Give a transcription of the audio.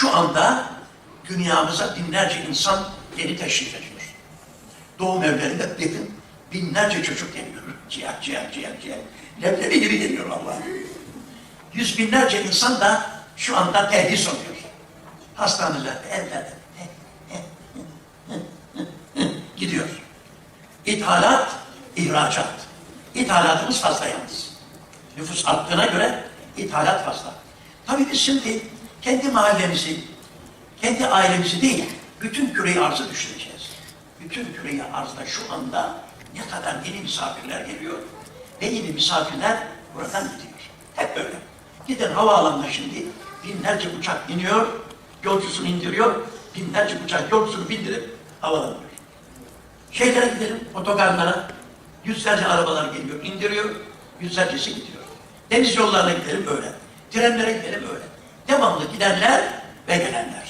Şu anda dünyamıza binlerce insan yeni teşrif ediyor. Doğum evlerinde dedim binlerce çocuk geliyor. Ciğer, ciğer, ciğer, ciğer. Leblebi gibi geliyor Allah. Yüz binlerce insan da şu anda tehlis oluyor. Hastanelerde, evlerde. Gidiyor. İthalat, ihracat. İthalatımız fazla yalnız. Nüfus arttığına göre ithalat fazla. Tabii biz şimdi kendi mahallemizi, kendi ailemizi değil, bütün küreyi arzı düşüneceğiz. Bütün küreyi arzda şu anda ne kadar yeni misafirler geliyor ve yeni misafirler buradan gidiyor. Hep böyle. Gidin havaalanına şimdi binlerce uçak iniyor, yolcusunu indiriyor, binlerce uçak yolcusunu bindirip havalanıyor. Şeylere gidelim, otogarlara. Yüzlerce arabalar geliyor, indiriyor, yüzlercesi gidiyor. Deniz yollarına gidelim öyle. Trenlere gidelim öyle. Devamlı gidenler ve gelenler.